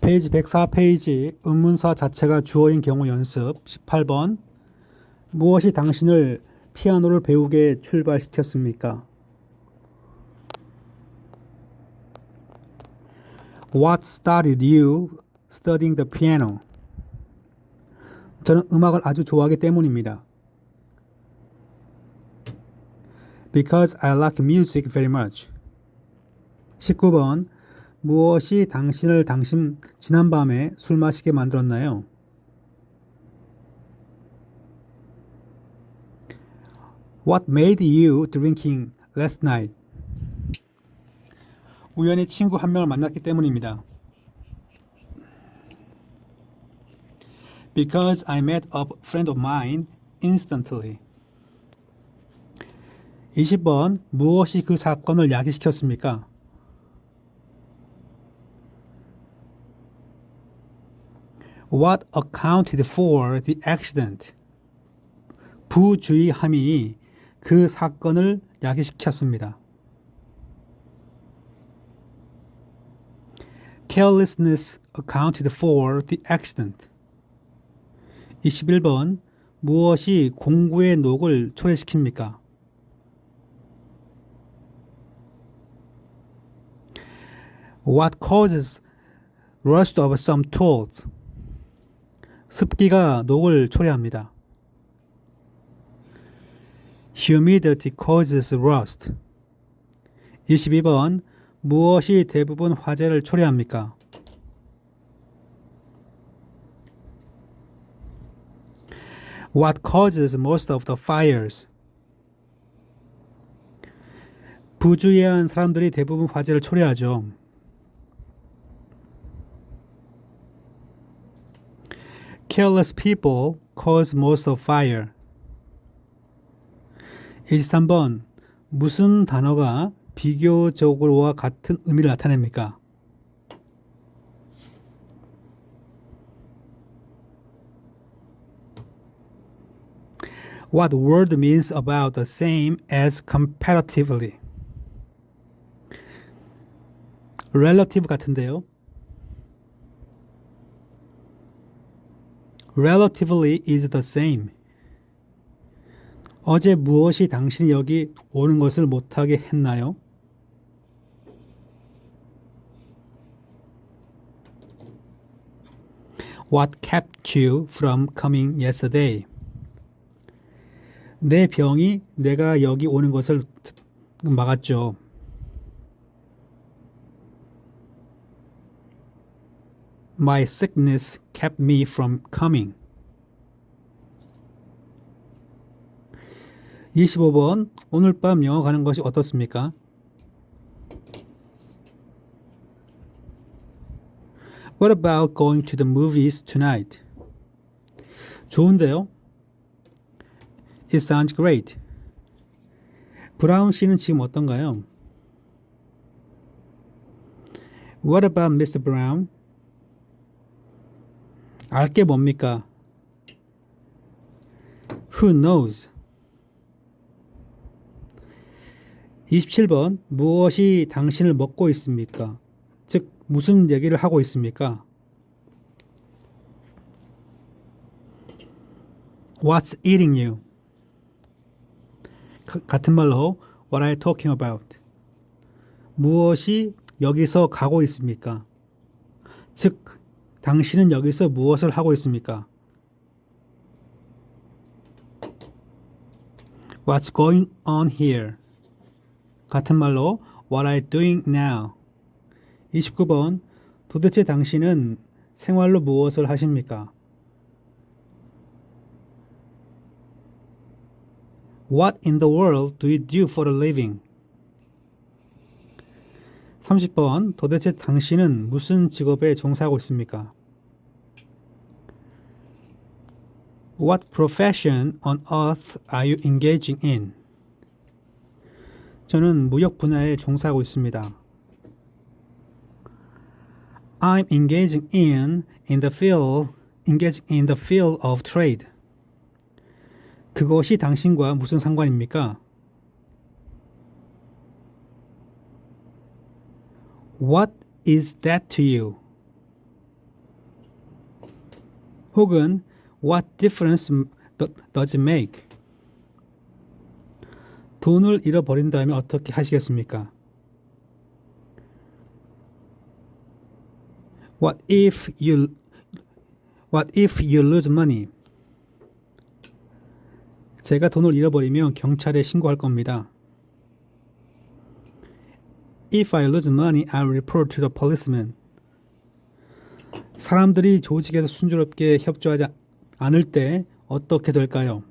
페이지 104페이지 의문사 자체가 주어인 경우 연습 18번 무엇이 당신을 피아노를 배우게 출발시켰습니까? What started you studying the piano? 저는 음악을 아주 좋아하기 때문입니다. Because I like music very much. 19번 무엇이 당신을 당신 지난밤에 술 마시게 만들었나요? What made you drinking last night? 우연히 친구 한 명을 만났기 때문입니다. Because I met a friend of mine instantly. 20번 무엇이 그 사건을 야기시켰습니까? What accounted for the accident? 부주의함이 그 사건을 야기시켰습니다. Carelessness accounted for the accident. 21번 무엇이 공구의 녹을 초래시킵니까? What causes rust of some tools? 습기가 녹을 초래합니다. Humidity causes rust. 22번 무엇이 대부분 화재를 초래합니까? What causes most of the fires? 부주의한 사람들이 대부분 화재를 초래하죠. Careless people cause most of fire. 23번 무슨 단어가 비교적으로와 같은 의미를 나타냅니까? What word means about the same as comparatively? relative 같은데요. Relatively is the same. 어제 무엇이 당신이 여기 오는 것을 못하게 했나요? What kept you from coming yesterday? 내 병이 내가 여기 오는 것을 막았죠. My sickness kept me from coming. 25번 오늘 밤 영화 가는 것이 어떻습니까? What about going to the movies tonight? 좋은데요? It sounds great. 브라운 씨는 지금 어떤가요? What about Mr. Brown? 알게 뭡니까? Who knows? 27번 무엇이 당신을 먹고 있습니까? 즉 무슨 얘기를 하고 있습니까? What's eating you? 가- 같은 말로 What are you talking about? 무엇이 여기서 가고 있습니까? 즉 당신은 여기서 무엇을 하고 있습니까? What's going on here? 같은 말로 What are you doing now? 29번 도대체 당신은 생활로 무엇을 하십니까? What in the world do you do for a living? 30번 도대체 당신은 무슨 직업에 종사하고 있습니까? What profession on earth are you engaging in? 저는 무역 분야에 종사하고 있습니다. I'm engaging in in the field engaging in the field of trade. 그것이 당신과 무슨 상관입니까? What is that to you? 혹은 What difference do- does it make? 돈을 잃어버린다면 어떻게 하시겠습니까? What if you What if you lose money? 제가 돈을 잃어버리면 경찰에 신고할 겁니다. If I lose money, I'll report to the policeman. 사람들이 조직에서 순조롭게 협조하지 않을 때 어떻게 될까요?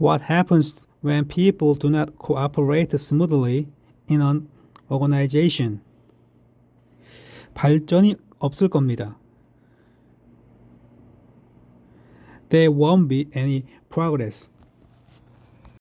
What happens when people do not cooperate smoothly in an organization? 발전이 없을 겁니다. There won't be any progress.